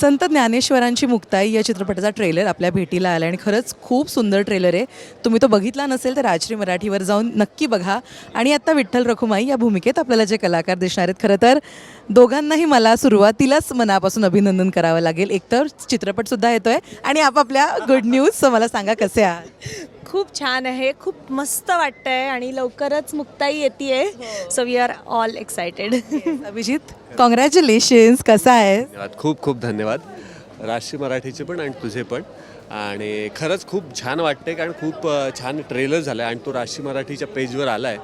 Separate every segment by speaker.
Speaker 1: संत ज्ञानेश्वरांची मुक्ताई या चित्रपटाचा ट्रेलर आपल्या भेटीला आला आणि खरंच खूप सुंदर ट्रेलर आहे. तुम्ही तो बघितला नसेल तर राजश्री मराठीवर जाऊन नक्की बघा. आणि आता विठ्ठल रखुमाई या भूमिकेत आपल्याला जे कलाकार दिसणार आहेत खरं तर दोघांनाही मला सुरुवातीलाच मनापासून अभिनंदन करावं लागेल. एकतर चित्रपटसुद्धा येतो आहे आणि आपापल्या गुड न्यूज मला सांगा कसे आहात?
Speaker 2: खूप छान आहे खूप मस्त वाटतंय आणि लवकरच मुक्ताई येते so we are all excited
Speaker 1: Abhijit. Congratulations कसा आहे
Speaker 3: धन्यवाद खूप खूप धन्यवाद. राष्ट्रीय मराठीचे पण आणि तुझे पण. आणि खरंच खूप छान वाटते कारण खूप छान ट्रेलर झाला आहे आणि तो राष्ट्रीय मराठीच्या पेजवर आला आहे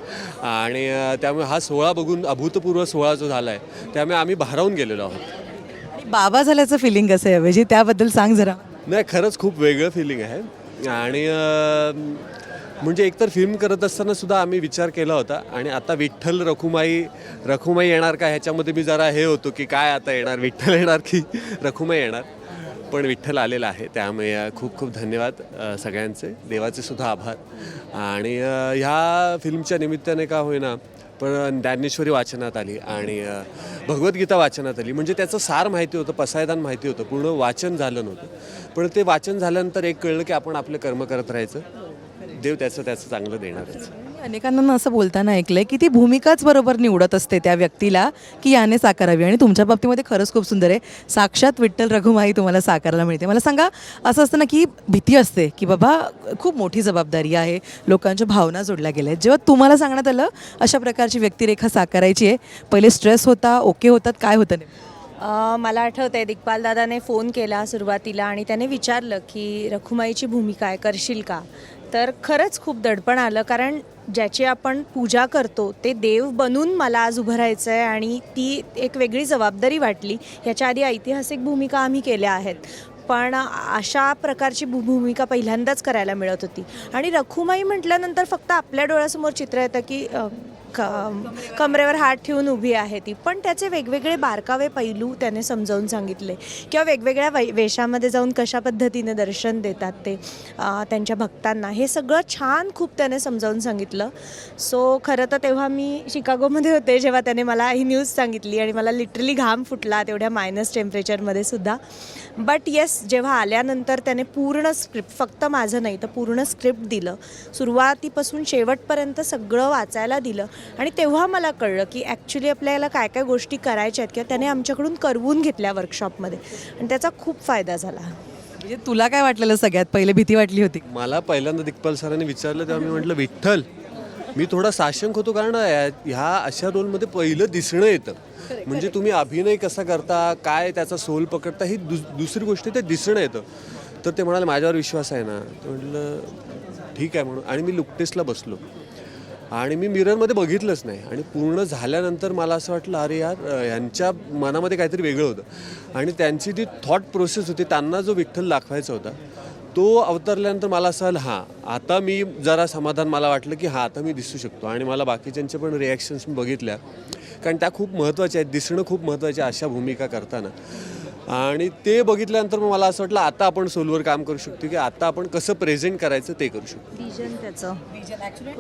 Speaker 3: आणि त्यामुळे हा सोहळा बघून अभूतपूर्व सोहळा जो झाला आहे त्यामुळे आम्ही भारावून गेलेलो आहोत.
Speaker 1: आणि बाबा झाल्याचं फिलिंग कसं आहे अभिजित? त्याबद्दल सांग जरा.
Speaker 3: नाही खरंच खूप वेगळं फिलिंग आहे. आणि म्हणजे एकतर फिल्म करत असताना सुद्धा आम्ही विचार केला होता आणि आता विठ्ठल रखुमाई रखुमाई येणार का? ह्याच्यामध्ये मी जरा हे होतो की काय आता येणार? विठ्ठल येणार की रखुमाई येणार? पण विठ्ठल आलेला आहे त्यामुळे खूप खूप धन्यवाद सगळ्यांचे. देवाचे सुद्धा आभार. आणि ह्या फिल्मच्या निमित्ताने का होईना पण ज्ञानेश्वरी वाचनात आली आणि भगवद्गीता वाचनात आली. म्हणजे त्याचं सार माहिती होतं पसायदान माहिती होतं पूर्ण वाचन झालं नव्हतं. पण ते वाचन झाल्यानंतर एक कळलं की आपण आपलं कर्म करत राहायचं. देव त्याचं त्याचं चांगलं देणारच.
Speaker 1: मी अनेकांना असं बोलताना ऐकलंय की ती भूमिकाच बरोबर निवडत असते त्या व्यक्तीला की याने साकारावी. आणि तुमच्या बाबतीमध्ये खरंच खूप सुंदर आहे. साक्षात विठ्ठल रघुमाई तुम्हाला साकारायला मिळते. मला सांगा असं असतं ना की भीती असते की बाबा खूप मोठी जबाबदारी आहे. लोकांच्या भावना जोडल्या गेल्या आहेत. जेव्हा तुम्हाला सांगण्यात आलं अशा प्रकारची व्यक्तिरेखा साकारायची आहे. पहिले स्ट्रेस होता ओके होतात काय होतं नेमकं?
Speaker 2: मला आठवतंय दिग्पाल दादाने फोन केला सुरुवातीला आणि त्याने विचारलं की रखुमाईची भूमिका आहे करशील का? तर खरंच खूप दडपण आलं कारण ज्याची आपण पूजा करतो ते देव बनून मला आज उभं राहायचं आहे आणि ती एक वेगळी जबाबदारी वाटली. ह्याच्या आधी ऐतिहासिक भूमिका आम्ही केल्या आहेत पण अशा प्रकारची भू भूमिका पहिल्यांदाच करायला मिळत होती. आणि रखुमाई म्हटल्यानंतर फक्त आपल्या डोळ्यासमोर चित्र येतं की क- कमरेवर हात ठेवून उभी आहे ती. पण त्याचे वेगवेगळे बारकावे पैलू त्याने समजावून सांगितले. किंवा वेगवेगळ्या वै वेशामध्ये जाऊन कशा पद्धतीने दर्शन देतात ते त्यांच्या भक्तांना हे सगळं छान खूप त्याने समजावून सांगितलं. सो खरं तर तेव्हा मी शिकागोमध्ये होते जेव्हा त्याने मला ही न्यूज सांगितली आणि मला लिटरली घाम फुटला तेवढ्या मायनस टेम्परेचरमध्ये सुद्धा. बट येस जेव्हा आल्यानंतर त्याने पूर्ण स्क्रिप्ट फक्त माझं नाही तर पूर्ण स्क्रिप्ट दिलं. सुरुवातीपासून शेवटपर्यंत सगळं वाचायला दिलं. आणि तेव्हा मला कळलं की ॲक्च्युली आपल्याला काय काय गोष्टी करायच्या आहेत किंवा त्याने आमच्याकडून करवून घेतल्या वर्कशॉपमध्ये आणि त्याचा खूप फायदा झाला.
Speaker 1: म्हणजे तुला काय वाटलेलं सगळ्यात? पहिले भीती वाटली होती.
Speaker 3: मला पहिल्यांदा दिग्पाल सरांनी विचारलं तेव्हा मी म्हटलं विठ्ठल मी थोडा साशंक होतो कारण ह्या अशा रोलमध्ये पहिलं दिसणं येतं. म्हणजे तुम्ही अभिनय कसा करता काय त्याचा सोल पकडता ही दुस दुसरी गोष्ट ते दिसणं येतं. तर ते म्हणाले माझ्यावर विश्वास आहे ना. तर म्हटलं ठीक आहे. म्हणून आणि मी लुकटेसला बसलो. आणि मी मिररमध्ये बघितलंच नाही. आणि पूर्ण झाल्यानंतर मला असं वाटलं अरे यार यांच्या मनामध्ये काहीतरी वेगळं होतं. आणि त्यांची जी थॉट प्रोसेस होती त्यांना जो विठ्ठल दाखवायचा होता तो अवतरल्यानंतर मला असं आलं हां आता मी जरा समाधान मला वाटलं की हां आता मी दिसू शकतो. आणि मला बाकीच्यांच्या पण रिॲक्शन्स मी बघितल्या. कारण त्या खूप महत्त्वाच्या आहेत दिसणं खूप महत्त्वाच्या आहे अशा भूमिका करताना. आणि ते बघितल्यानंतर मग मला असं वाटलं आता आपण सोलवर काम करू शकतो की आता आपण कसं प्रेझेंट करायचं ते करू शकतो.
Speaker 2: विजन त्याचं.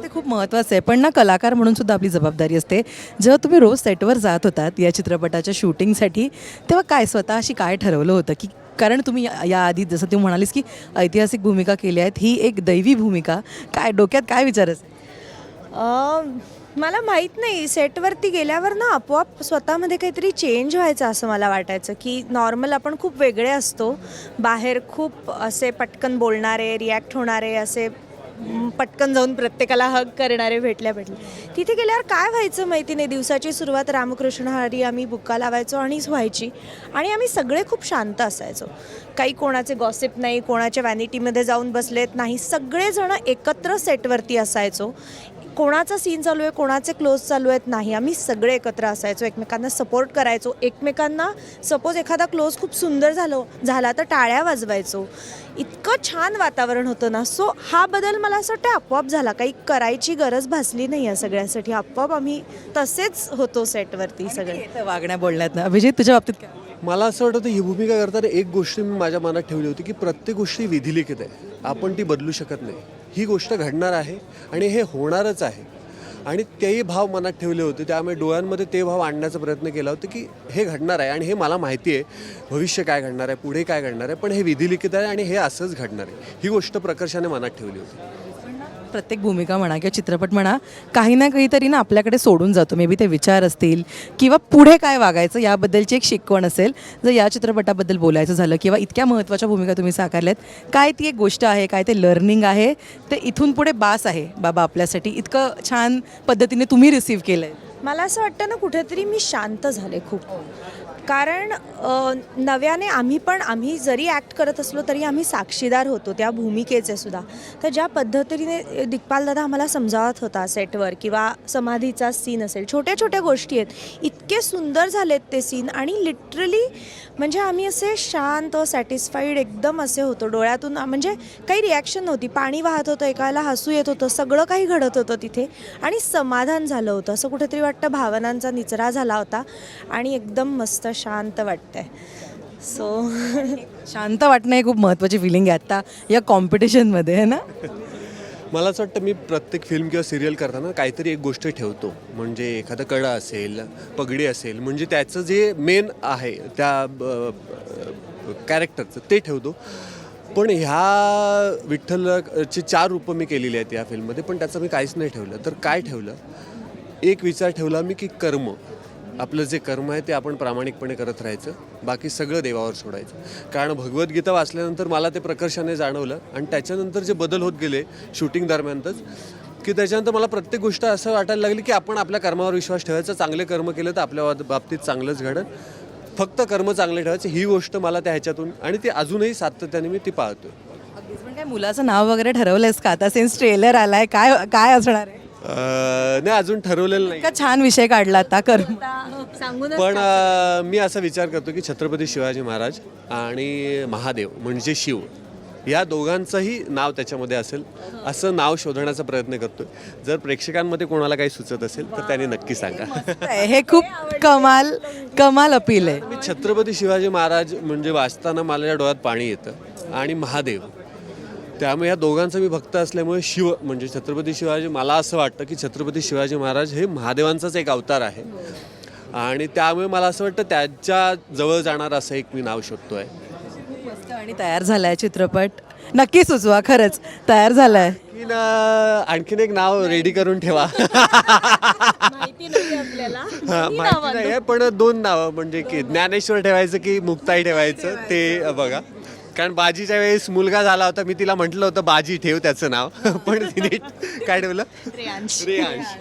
Speaker 1: ते खूप महत्त्वाचं आहे. पण ना कलाकार म्हणून सुद्धा आपली जबाबदारी असते. जेव्हा तुम्ही रोज सेटवर जात होतात या चित्रपटाच्या शूटिंगसाठी तेव्हा काय स्वतःशी काय ठरवलं होतं की कारण तुम्ही या- याआधी जसं तू म्हणालीस की ऐतिहासिक भूमिका केल्या आहेत ही एक दैवी भूमिका. काय डोक्यात काय विचार असेल
Speaker 2: मला माहीत नाही सेटवरती गेल्यावर ना आपोआप स्वतःमध्ये काहीतरी चेंज व्हायचं असं मला वाटायचं की नॉर्मल आपण खूप वेगळे असतो. बाहेर खूप असे पटकन बोलणारे रिॲक्ट होणारे असे पटकन जाऊन प्रत्येकाला हग करणारे भेटल्या भेटले तिथे गेल्यावर काय व्हायचं माहिती नाही दिवसाची सुरुवात रामकृष्ण हरी आम्ही बुक्का लावायचो आणिच व्हायची. आणि आम्ही सगळे खूप शांत असायचो. काही कोणाचे गॉसिप नाही कोणाच्या वॅनिटीमध्ये जाऊन बसलेत नाही. सगळेजण एकत्र सेटवरती असायचो. कोणाचा सीन चालू आहे कोणाचे क्लोज चालू आहेत नाही. आम्ही सगळे एकत्र असायचो. एकमेकांना सपोर्ट करायचो. एकमेकांना सपोज एखादा क्लोज खूप सुंदर झालो झाला तर टाळ्या वाजवायचो. इतकं छान वातावरण होतं ना. सो हा बदल मला असं वाटतं आपोआप झाला. काही करायची गरज भासली नाही या सगळ्यासाठी. आपोआप आम्ही तसेच होतो सेटवरती सगळे.
Speaker 1: वागण्या बोलण्यात ना. अभिजित तुझ्या बाबतीत काय?
Speaker 3: मला असं वाटतं ही भूमिका करताना एक गोष्ट मी माझ्या मनात ठेवली होती की प्रत्येक गोष्टी विधिलिखित आहे. आपण ती बदलू शकत नाही. ही गोष्ट घडणार आहे आणि हे होणारच आहे. आणि तेही भाव मनात ठेवले होते. त्यामुळे डोळ्यांमध्ये ते भाव आणण्याचा प्रयत्न केला होता की हे घडणार आहे आणि हे मला माहिती आहे भविष्य काय घडणार आहे पुढे काय घडणार आहे पण हे विधिलिखित आहे आणि हे असंच घडणार आहे. ही गोष्ट प्रकर्षाने मनात ठेवली होती.
Speaker 1: प्रत्येक भूमिका म्हणा किंवा चित्रपट म्हणा काही ना काहीतरी ना आपल्याकडे सोडून जातो. मे बी ते विचार असतील किंवा पुढे काय वागायचं याबद्दलची एक शिकवण असेल. जर या चित्रपटाबद्दल बोलायचं झालं किंवा इतक्या महत्त्वाच्या भूमिका तुम्ही साकारल्यात काय ती एक गोष्ट आहे काय ते लर्निंग आहे ते इथून पुढे बास आहे बाबा आपल्यासाठी. इतकं छान पद्धतीने तुम्ही रिसीव्ह केलं आहे
Speaker 2: मला असं वाटतं ना कुठेतरी मी शांत झाले खूप. कारण नव्याने आम्ही पण आम्ही जरी ॲक्ट करत असलो तरी आम्ही साक्षीदार होतो त्या भूमिकेचे सुद्धा. तर ज्या पद्धतीने दिग्पाल दादा आम्हाला समजावत होता सेटवर किंवा समाधीचा सीन असेल छोट्या छोट्या गोष्टी आहेत. इतके सुंदर झालेत ते सीन आणि लिटरली म्हणजे आम्ही असे शांत सॅटिस्फाईड एकदम असे होतो. डोळ्यातून म्हणजे काही रिॲक्शन नव्हती. पाणी वाहत होतं एकाला हसू येत होतं सगळं काही घडत होतं तिथे आणि समाधान झालं होतं. असं कुठेतरी वाटतं भावनांचा निचरा झाला होता आणि एकदम मस्त शांत वाटतंय. सो
Speaker 1: शांत वाटणं हे खूप महत्त्वाची फिलिंग आहे आत्ता या कॉम्पिटिशनमध्ये आहे ना?
Speaker 3: मला असं वाटतं मी प्रत्येक फिल्म किंवा सिरियल करताना काहीतरी एक गोष्ट ठेवतो. म्हणजे एखादं कडा असेल पगडी असेल म्हणजे त्याचं जे मेन आहे त्या कॅरेक्टरचं ते ठेवतो. पण ह्या विठ्ठलची चार रूपं मी केलेली आहेत या फिल्ममध्ये पण त्याचं मी काहीच नाही ठेवलं. तर काय ठेवलं? एक विचार ठेवला मी की कर्म. आपलं जे कर्म आहे ते आपण प्रामाणिकपणे करत राहायचं बाकी सगळं देवावर सोडायचं. कारण भगवद्गीता वाचल्यानंतर मला ते प्रकर्षाने जाणवलं आणि त्याच्यानंतर जे बदल होत गेले शूटिंग दरम्यानच की त्याच्यानंतर मला प्रत्येक गोष्ट असं वाटायला लागली की आपण आपल्या कर्मावर विश्वास ठेवायचा चांगले कर्म केलं तर आपल्या बाबतीत चांगलंच घडत फक्त कर्म चांगले ठेवायचे ही गोष्ट मला त्या ह्याच्यातून आणि ती अजूनही सातत्याने मी ती पाळतोय.
Speaker 1: काय म्हणजे मुलाचं नाव वगैरे ठरवलंयस का? आता सेन्स ट्रेलर आलाय काय काय असणार आहे?
Speaker 3: नाही अजून ठरवलेलं नाही.
Speaker 1: इतका छान विषय काढला आता कर
Speaker 2: सांगून
Speaker 3: पण अ, मी असा विचार करतो की छत्रपती शिवाजी महाराज आणि महादेव म्हणजे शिव या दोघांचंही नाव त्याच्यामध्ये असेल. असं नाव शोधण्याचा प्रयत्न करतोय. जर प्रेक्षकांमध्ये कोणाला काही सुचत असेल तर त्यांनी नक्की सांगा.
Speaker 1: हे खूप कमाल कमाल अपील आहे.
Speaker 3: मी छत्रपती शिवाजी महाराज म्हणजे वाचताना मला या डोळ्यात पाणी येतं आणि महादेव. त्यामुळे या दोघांचा मी भक्त असल्यामुळे शिव म्हणजे छत्रपती शिवाजी मला असं वाटतं की छत्रपती शिवाजी महाराज हे महादेवांचाच एक अवतार आहे. आणि त्यामुळे मला असं वाटतं त्याच्याजवळ जाणार असं एक मी नाव शोधतोय.
Speaker 1: मस्त आणि तयार झालाय चित्रपट. नक्की सुचवा खरंच. तयार झालाय.
Speaker 3: आणखीन एक नाव रेडी करून ठेवा.
Speaker 2: माहिती नाही आपल्याला.
Speaker 3: हा, माहिती नाही आहे पण दोन नावं म्हणजे की ज्ञानेश्वर ठेवायचं की मुक्ताई ठेवायचं ते बघा. कारण बाजीच्या वेळेस मुलगा झाला होता मी तिला म्हटलं होतं बाजी ठेव त्याचं नाव. पण तिने काय ठेवलं?
Speaker 2: श्रेयांश.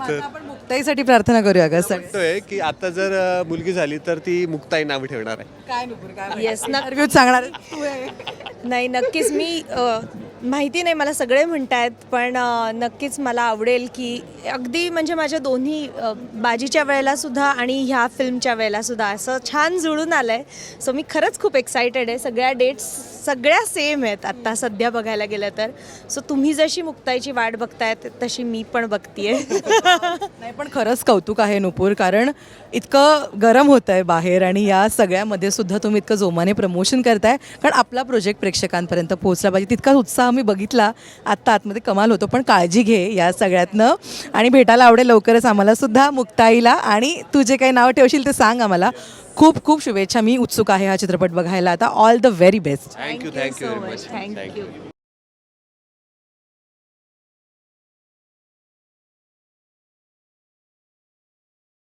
Speaker 1: आपण मुक्ताईसाठी प्रार्थना करूया का सर?
Speaker 3: म्हणतोय की आता जर अं, मुलगी झाली तर ती मुक्ताई नाव ठेवणार आहे.
Speaker 1: काय नुपूर, काय
Speaker 2: Yes, ना-
Speaker 1: रिव्ह्यू सांगणार तू आहे.
Speaker 2: नाही नक्कीच मी अ, माहिती नाही मला सगळे म्हणतायत पण अ, नक्कीच मला आवडेल की अगदी म्हणजे माझ्या दोन्ही अ, बाजीच्या वेळेला सुद्धा आणि ह्या फिल्मच्या वेळेला सुद्धा असं छान जुळून आलं आहे सो मी खरंच खूप एक्सायटेड आहे. सगळ्या डेट्स सगळ्या सेम आहेत आत्ता सध्या बघायला गेलं तर. सो तुम्ही जशी मुक्ताईची वाट बघतायत तशी मी पण बघतीये.
Speaker 1: नाही पण खरंच कौतुक आहे नुपूर कारण इतकं गरम होत आहे बाहेर आणि या सगळ्यामध्ये सुद्धा तुम्ही इतकं जोमाने प्रमोशन करताय. कारण आपला प्रोजेक्ट प्रेक्षकांपर्यंत पोहोचला पाहिजे. तितका उत्साह मी बघितला. आत्ता आतमध्ये कमाल होतो पण काळजी घे या सगळ्यातनं. आणि भेटायला आवडेल लवकरच आम्हाला सुद्धा मुक्ताईला. आणि तू जे काही नाव ठेवशील ते सांग आम्हाला. खूप खूप शुभेच्छा. मी उत्सुक आहे हा चित्रपट बघायला. आता all the very best
Speaker 3: thank you thank you very much
Speaker 2: thank you